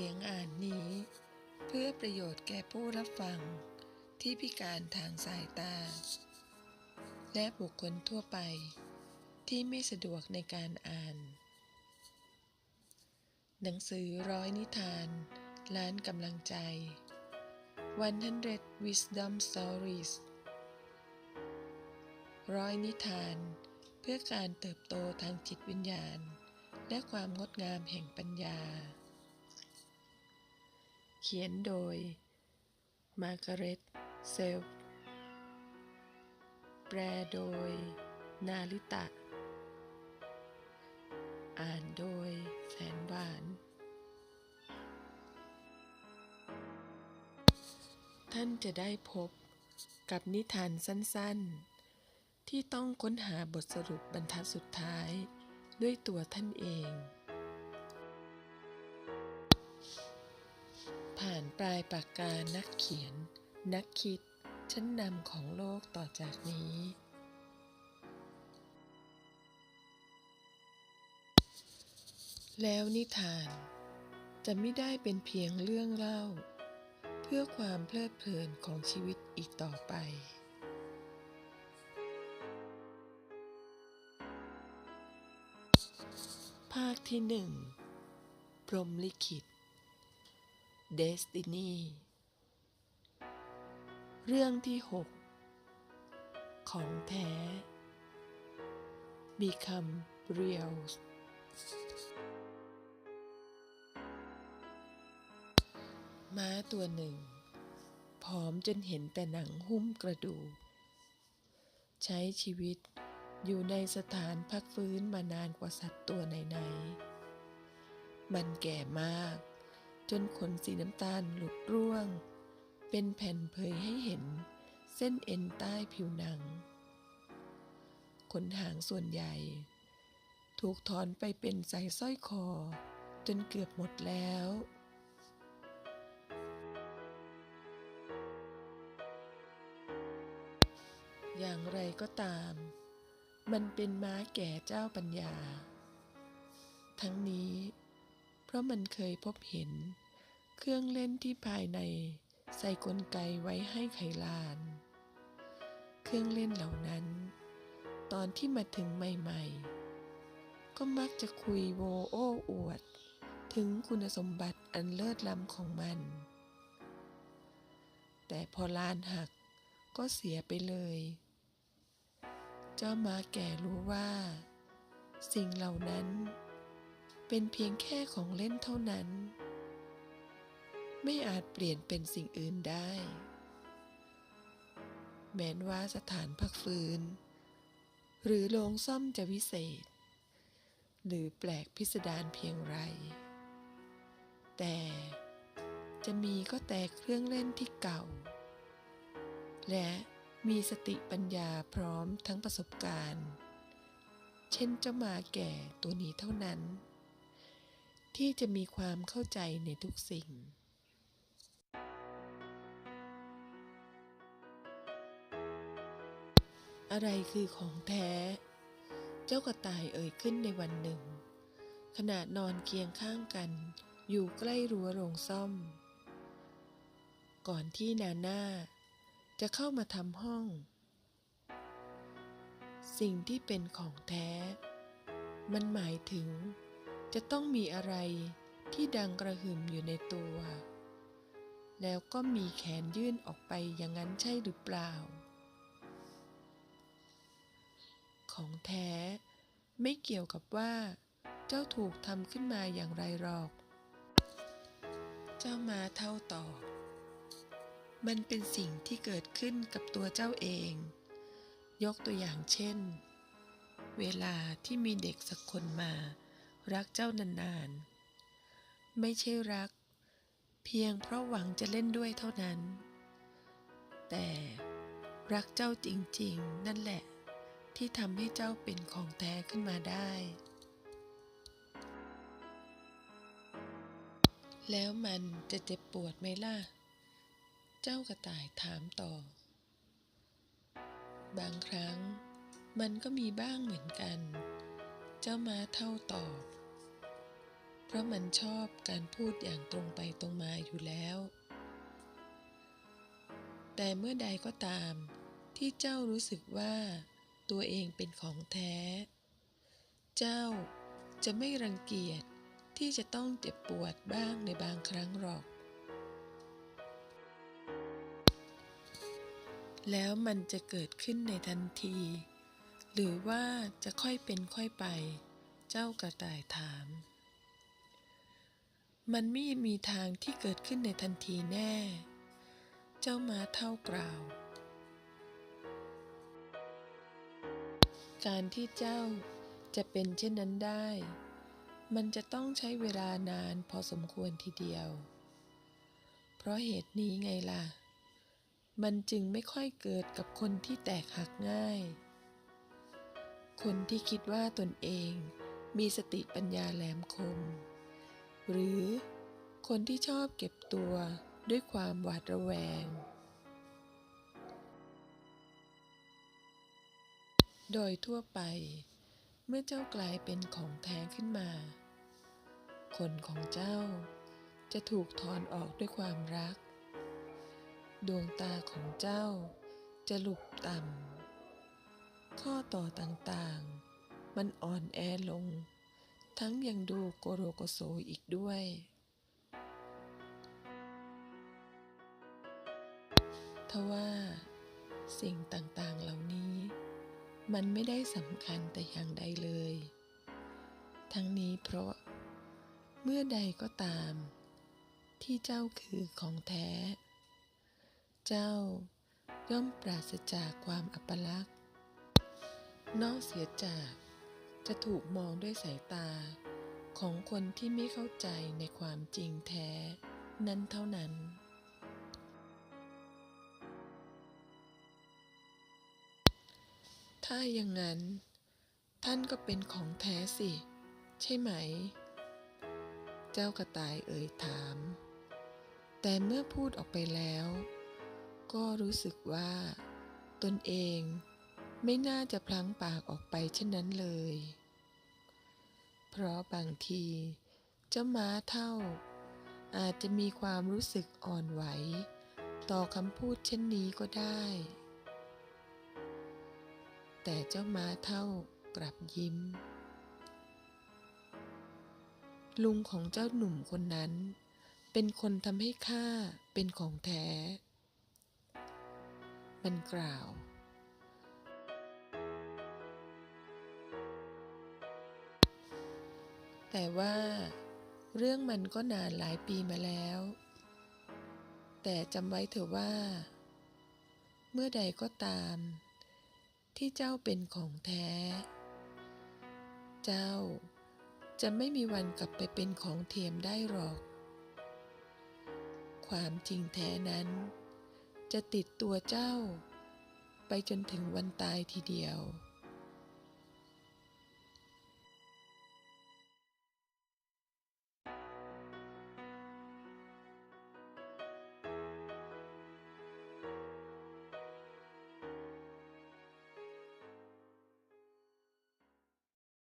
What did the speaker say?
สียงอ่านนี้ เพื่อประโยชน์แก่ผู้รับฟังที่พิการทางสายตา และบุคคลทั่วไป ที่ไม่สะดวกในการอ่าน หนังสือร้อยนิทาน ล้านกำลังใจ 100 Wisdom Stories ร้อยนิทาน เพื่อการเติบโตทางจิตวิญญาณ และความงดงามแห่งปัญญา เขียนโดย มาร์กาเร็ต เซลฟ์แปลโดย นาลิตะ อ่านโดยแสนหวาน ท่านจะได้พบกับนิทานสั้นๆ ที่ต้องค้นหาบทสรุปบรรทัดสุดท้ายด้วยตัวท่านเอง ปลายปากกานักเขียน นักคิด ชั้นนำของโลกต่อจากนี้ แล้วนิทาน จะไม่ได้เป็นเพียงเรื่องเล่า เพื่อความเพลิดเพลินของชีวิตอีกต่อไปภาคที่หนึ่ง พรมลิขิต Destiny เรื่องที่หกของแท้ Become Real ม้าตัวหนึ่ง ผอมจนเห็นแต่หนังหุ้มกระดูก ใช้ชีวิตอยู่ในสถานพักฟื้นมานานกว่าสัตว์ตัวไหนๆ มันแก่มาก จนขนสีน้ำตาลหลุดร่วง เป็นแผ่นเผยให้เห็น เส้นเอ็นใต้ผิวหนัง ขนหางส่วนใหญ่ ถูกถอนไปเป็นสายสร้อยคอ จนเกือบหมดแล้วอย่างไรก็ตาม มันเป็นม้าแก่เจ้าปัญญา ทั้งนี้ เพราะมันเคยพบเห็น เครื่องเล่นที่ภายในใส่กลไกไว้ให้ไขลาน เครื่องเล่นเหล่านั้น ตอนที่มาถึงใหม่ๆ ก็มักจะคุยโวโอ้อวด ถึงคุณสมบัติอันเลิศล้ำของมัน แต่พอลานหักก็เสียไปเลย เจ้ามาแก่รู้ว่า สิ่งเหล่านั้น เป็นเพียงแค่ของเล่นเท่านั้น ไม่อาจเปลี่ยนเป็นสิ่งอื่นได้ แม้นว่าสถานพักฟื้น หรือโรงซ่อมจะวิเศษ หรือแปลกพิสดารเพียงไร แต่จะมีก็แต่เครื่องเล่นที่เก่า และมีสติปัญญาพร้อมทั้งประสบการณ์ เช่นเจ้ามาแก่ตัวนี้เท่านั้น ที่จะมีความเข้าใจในทุกสิ่ง อะไรคือของแท้ เจ้ากระต่ายเอ่ยขึ้นในวันหนึ่ง ขณะนอนเคียงข้างกัน อยู่ใกล้รั้วโรงซ่อม ก่อนที่นาน่าจะเข้ามาทำห้อง สิ่งที่เป็นของแท้ มันหมายถึง จะต้องมีอะไรที่ดังกระหึ่มอยู่ในตัว แล้วก็มีแขนยื่นออกไปอย่างนั้นใช่หรือเปล่า แท้ ไม่เกี่ยวกับว่า เจ้าถูกทำขึ้นมาอย่างไรหรอก เจ้ามาเท่าตอบ มันเป็นสิ่งที่เกิดขึ้นกับตัวเจ้าเอง ยกตัวอย่างเช่น เวลาที่มีเด็กสักคนมา รักเจ้านานๆ ไม่ใช่รัก เพียงเพราะหวังจะเล่นด้วยเท่านั้น แต่รักเจ้าจริง ๆ นั่นแหละ ที่ทำให้เจ้าเป็นของแท้ขึ้นมาได้ แล้วมันจะเจ็บปวดไหมล่ะ เจ้ากระต่ายถามต่อ บางครั้งมันก็มีบ้างเหมือนกัน เจ้าม้าเท่าตอบ เพราะมันชอบการพูดอย่างตรงไปตรงมาอยู่แล้ว แต่เมื่อใดก็ตามที่เจ้ารู้สึกว่า ตัวเองเป็นของแท้ เจ้าจะไม่รังเกียจที่จะต้องเจ็บปวดบ้างในบางครั้งหรอก แล้วมันจะเกิดขึ้นในทันที หรือว่าจะค่อยเป็นค่อยไป เจ้ากระต่ายถาม มันไม่มีทางที่เกิดขึ้นในทันทีแน่ เจ้ามาเท่ากล่าว การที่เจ้าจะเป็นเช่นนั้นได้ มันจะต้องใช้เวลานานพอสมควรทีเดียว เพราะเหตุนี้ไงล่ะ มันจึงไม่ค่อยเกิดกับคนที่แตกหักง่าย คนที่คิดว่าตนเองมีสติปัญญาแหลมคม หรือคนที่ชอบเก็บตัวด้วยความหวาดระแวง โดยทั่วไป เมื่อเจ้ากลายเป็นของแท้ขึ้นมา คนของเจ้าจะถูกถอนออกด้วยความรัก ดวงตาของเจ้าจะหลุบต่ำ ข้อต่อต่างๆ มันอ่อนแอลง ทั้งยังดูโกโรโกโซอีกด้วย ทว่า สิ่งต่างๆเหล่านี้ มันไม่ได้สำคัญแต่อย่างใดเลย ทั้งนี้เพราะ เมื่อใดก็ตาม ที่เจ้าคือของแท้ เจ้าย่อมปราศจากความอัปลักษณ์ นอกเสียจากจะถูกมองด้วยสายตาของคนที่ไม่เข้าใจในความจริงแท้ นั้นเท่านั้น ถ้าอย่างนั้น ท่านก็เป็นของแท้สิ ใช่ไหม เจ้ากระต่ายเอ่ยถาม แต่เมื่อพูดออกไปแล้ว ก็รู้สึกว่า ตนเองไม่น่าจะพลั้งปากออกไปเช่นนั้นเลย เพราะบางทีเจ้าม้าเท่า อาจจะมีความรู้สึกอ่อนไหว ต่อคำพูดเช่นนี้ก็ได้ แต่เจ้าม้าเท่ากลับยิ้ม ลุงของเจ้าหนุ่มคนนั้น เป็นคนทำให้ข้าเป็นของแท้ มันกล่าวแต่ว่าเรื่องมันก็นานหลายปีมาแล้ว แต่จำไว้เถอะว่า เมื่อใดก็ตาม ที่เจ้าเป็นของแท้ เจ้าจะไม่มีวันกลับไปเป็นของเทียมได้หรอก ความจริงแท้นั้น จะติดตัวเจ้า ไปจนถึงวันตายทีเดียว